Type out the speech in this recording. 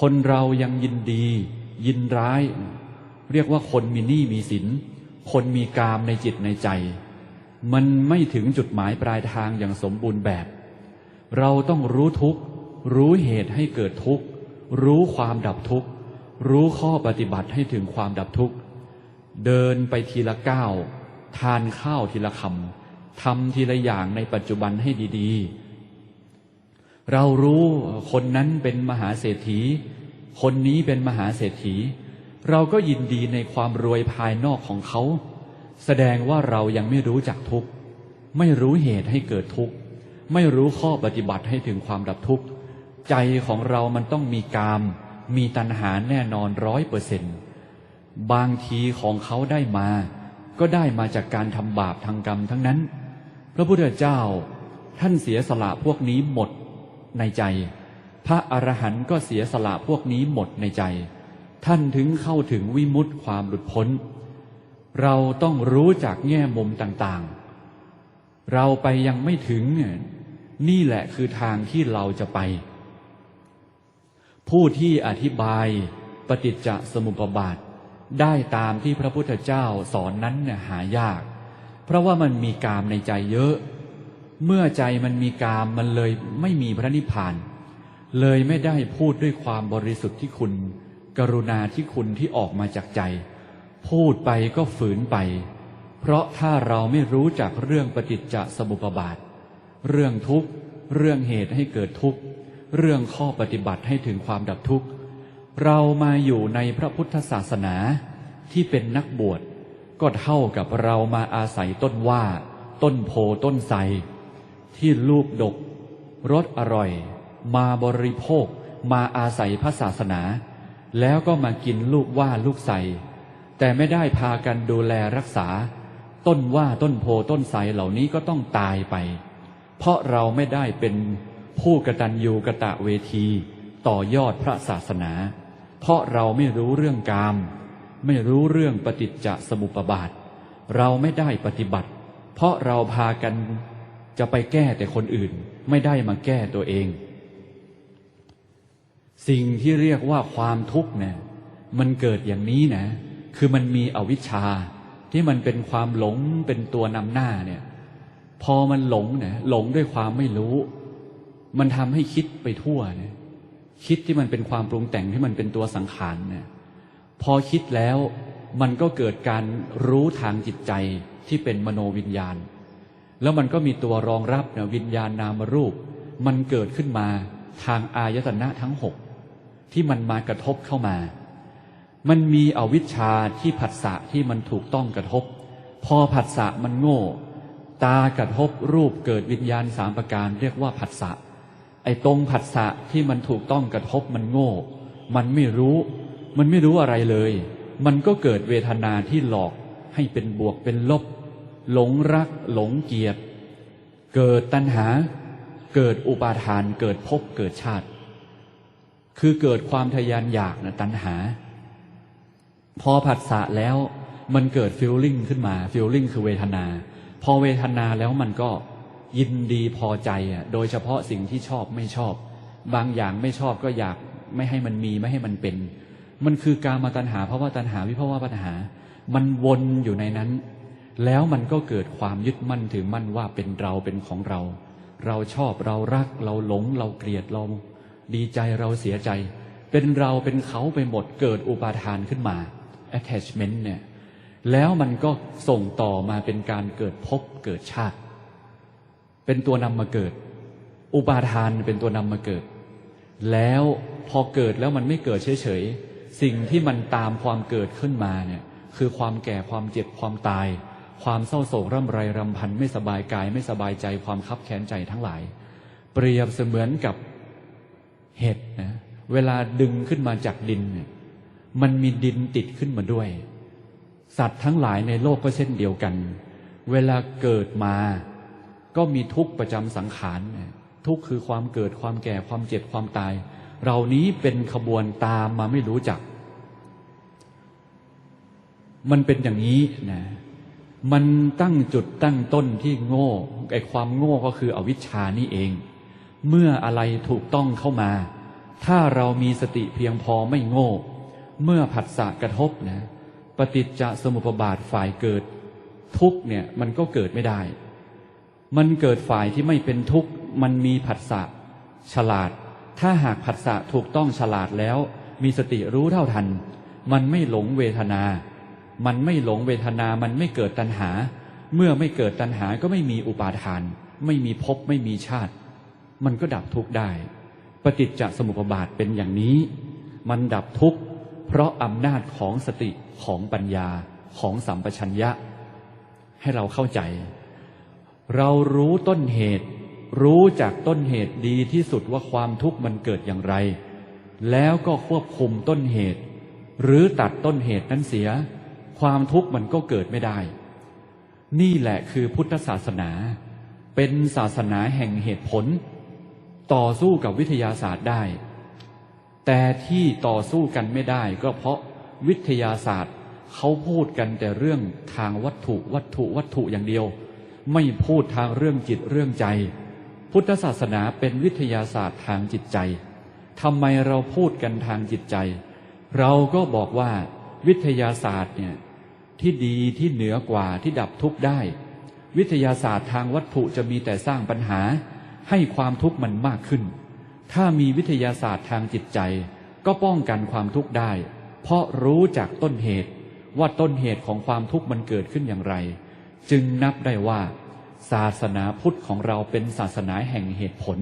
คนเรายังยินดี ยินร้าย เรียกว่าคนมีหนี้มีสิน คนมีกามในจิตในใจ มันไม่ถึงจุดหมายปลายทางอย่างสมบูรณ์แบบ เราต้องรู้ทุกข์ รู้เหตุให้เกิดทุกข์ รู้ความดับทุกข์ รู้ข้อปฏิบัติให้ถึงความดับทุกข์ เดินไปทีละก้าว ทานข้าวทีละคำทำทีละอย่างในปัจจุบันให้ดีๆ เรารู้คนนั้นเป็นมหาเศรษฐี คนนี้เป็นมหาเศรษฐี เราก็ยินดีในความรวยภายนอกของเขา แสดงว่าเรายังไม่รู้จักทุกข์ ไม่รู้เหตุให้เกิดทุกข์ ไม่รู้ข้อปฏิบัติให้ถึงความดับทุกข์ ใจของเรามันต้องมีกาม มีตัณหาแน่นอนร้อยเปอร์เซ็นต์บางทีของเขาได้มา ก็ได้มาจากการทำบาปทางกรรมทั้งนั้น พระพุทธเจ้าท่านเสียสละพวกนี้หมด ในใจ พระอรหันต์ก็เสียสละพวกนี้หมดในใจ ท่านถึงเข้าถึงวิมุตติความหลุดพ้น เราต้องรู้จากแง่มุมต่างๆ เราไปยังไม่ถึง นี่แหละคือทางที่เราจะไป ผู้ที่อธิบายปฏิจจสมุปบาทได้ตามที่พระพุทธเจ้าสอนนั้นหายาก เพราะว่ามันมีกามในใจเยอะ เมื่อใจมันมีกามมันเลยไม่มีพระนิพพาน เลยไม่ได้พูดด้วยความบริสุทธิ์ที่คุณ กรุณาที่คุณที่ออกมาจากใจ พูดไปก็ฝืนไป เพราะถ้าเราไม่รู้จักเรื่องปฏิจจสมุปบาท เรื่องทุกข์ เรื่องเหตุให้เกิดทุกข์ เรื่องข้อปฏิบัติให้ถึงความดับทุกข์ เรามาอยู่ในพระพุทธศาสนาที่เป็นนักบวชก็เท่ากับเรามาอาศัยต้นว่า ต้นโพต้นไทร ที่ลูกดกรสอร่อย มาบริโภค มาอาศัยพระศาสนา แล้วก็มากินลูกว่าลูกไทรแต่ไม่ได้พากันดูแลรักษา ต้นว่าต้นโพต้นไทรเหล่านี้ก็ต้องตายไป เพราะเราไม่ได้เป็นผู้กตัญญูกะตะเวที ต่อยอดพระศาสนา เพราะเราไม่รู้เรื่องกาม ไม่รู้เรื่องปฏิจจสมุปบาท เราไม่ได้ปฏิบัติ เพราะเราพากัน จะไปแก้แต่คนอื่นไม่ได้มาแก้ตัวเอง สิ่งที่เรียกว่าความทุกข์เนี่ยมันเกิดอย่างนี้นะ คือมันมีอวิชชาที่มันเป็นความหลงเป็นตัวนำหน้าเนี่ย พอมันหลงเนี่ยหลงด้วยความไม่รู้ มันทำให้คิดไปทั่วเนี่ยคิดที่มันเป็นความปรุงแต่งที่มันเป็นตัวสังขารเนี่ยพอคิดแล้วมันก็เกิดการรู้ทางจิตใจที่เป็นมโนวิญญาณ แล้วมันก็มีตัวรองรับเนี่ยวิญญาณนามรูป มันเกิดขึ้นมาทางอายตนะทั้งหกที่มันมากระทบเข้ามา มันมีอวิชชาที่ผัสสะที่มันถูกต้องกระทบ พอผัสสะมันโง่ ตากระทบรูปเกิดวิญญาณสามประการเรียกว่าผัสสะไอ้ตรงผัสสะที่มันถูกต้องกระทบมันโง่ มันไม่รู้ มันไม่รู้อะไรเลย มันก็เกิดเวทนาที่หลอกให้เป็นบวกเป็นลบ หลงรักหลงเกลียดเกิดตัณหา เกิดอุปาทานเกิดภพเกิดชาติ คือเกิดความทยานอยากนะตัณหา พอผัสสะแล้วมันเกิดฟิลลิ่งขึ้นมาฟิลลิ่งคือเวทนา พอเวทนาแล้วมันก็ยินดีพอใจอะโดยเฉพาะสิ่งที่ชอบไม่ชอบ บางอย่างไม่ชอบก็อยากไม่ให้มันมีไม่ให้มันเป็น มันคือการมาตัณหาเพราะว่าตัณหาวิภาวะปัญหา มันวนอยู่ในนั้น แล้วมันก็เกิดความยึดมั่นถือมั่นว่าเป็นเราเป็นของเรา เราชอบเรารัก เราหลง เราเกลียดเรา ดีใจเราเสียใจ เป็นเราเป็นเขาไปหมดเกิดอุปาทานขึ้นมา attachment เนี่ยแล้วมันก็ส่งต่อมาเป็นการเกิดภพเกิดชาติ เป็นตัวนำมาเกิด อุปาทานเป็นตัวนำมาเกิด แล้วพอเกิดแล้วมันไม่เกิดเฉยๆสิ่งที่มันตามความเกิดขึ้นมาเนี่ยคือความแก่ความเจ็บความตาย ความเศร้าโศกร่ำไรรำพันไม่สบายกายไม่สบายใจความคับแค้นใจทั้งหลาย เปรียบเสมือนกับเห็ดนะเวลาดึงขึ้นมาจากดิน มันมีดินติดขึ้นมาด้วย สัตว์ทั้งหลายในโลกก็เช่นเดียวกัน เวลาเกิดมา ก็มีทุกข์ประจำสังขารทุกข์คือความเกิดความแก่ความเจ็บความตายเหล่านี้เป็นขบวนตามมาไม่รู้จัก มันเป็นอย่างนี้นะ มันตั้งจุดตั้งต้นที่โง่ไอ้ความโง่ก็คืออวิชชานี่เอง เมื่ออะไรถูกต้องเข้ามา ถ้าเรามีสติเพียงพอไม่โง่ เมื่อผัสสะกระทบนะปฏิจจสมุปบาทฝ่ายเกิด ทุกเนี่ยมันก็เกิดไม่ได้ มันเกิดฝ่ายที่ไม่เป็นทุกมันมีผัสสะฉลาด ถ้าหากผัสสะถูกต้องฉลาดแล้ว มีสติรู้เท่าทัน มันไม่หลงเวทนา มันไม่หลงเวทนา มันไม่เกิดตัณหา เมื่อไม่เกิดตัณหาก็ไม่มีอุปาทาน ไม่มีภพไม่มีชาติ มันก็ดับทุกข์ได้ ปฏิจจสมุปบาทเป็นอย่างนี้ มันดับทุกข์เพราะอำนาจของสติของปัญญาของสัมปชัญญะ ให้เราเข้าใจ เรารู้ต้นเหตุ รู้จากต้นเหตุดีที่สุดว่าความทุกข์มันเกิดอย่างไร แล้วก็ควบคุมต้นเหตุ หรือตัดต้นเหตุนั้นเสีย ความทุกข์มันก็เกิดไม่ได้ นี่แหละคือพุทธศาสนา เป็นศาสนาแห่งเหตุผล ต่อสู้กับวิทยาศาสตร์ได้ แต่ที่ต่อสู้กันไม่ได้ ก็เพราะวิทยาศาสตร์เขาพูดกันแต่เรื่องทางวัตถุวัตถุวัตถุอย่างเดียว ไม่พูดทางเรื่องจิตเรื่องใจ พุทธศาสนาเป็นวิทยาศาสตร์ทางจิตใจทำไมเราพูดกันทางจิตใจ เราก็บอกว่าวิทยาศาสตร์เนี่ย ที่ดีที่เหนือกว่าที่ดับทุกข์ได้ วิทยาศาสตร์ทางวัตถุจะมีแต่สร้างปัญหา ให้ความทุกข์มันมากขึ้น ถ้ามีวิทยาศาสตร์ทางจิตใจ ก็ป้องกันความทุกข์ได้ เพราะรู้จากต้นเหตุว่าต้นเหตุของความทุกข์มันเกิดขึ้นอย่างไร จึงนับได้ว่า ศาสนาพุทธของเราเป็นศาสนาแห่งเหตุผล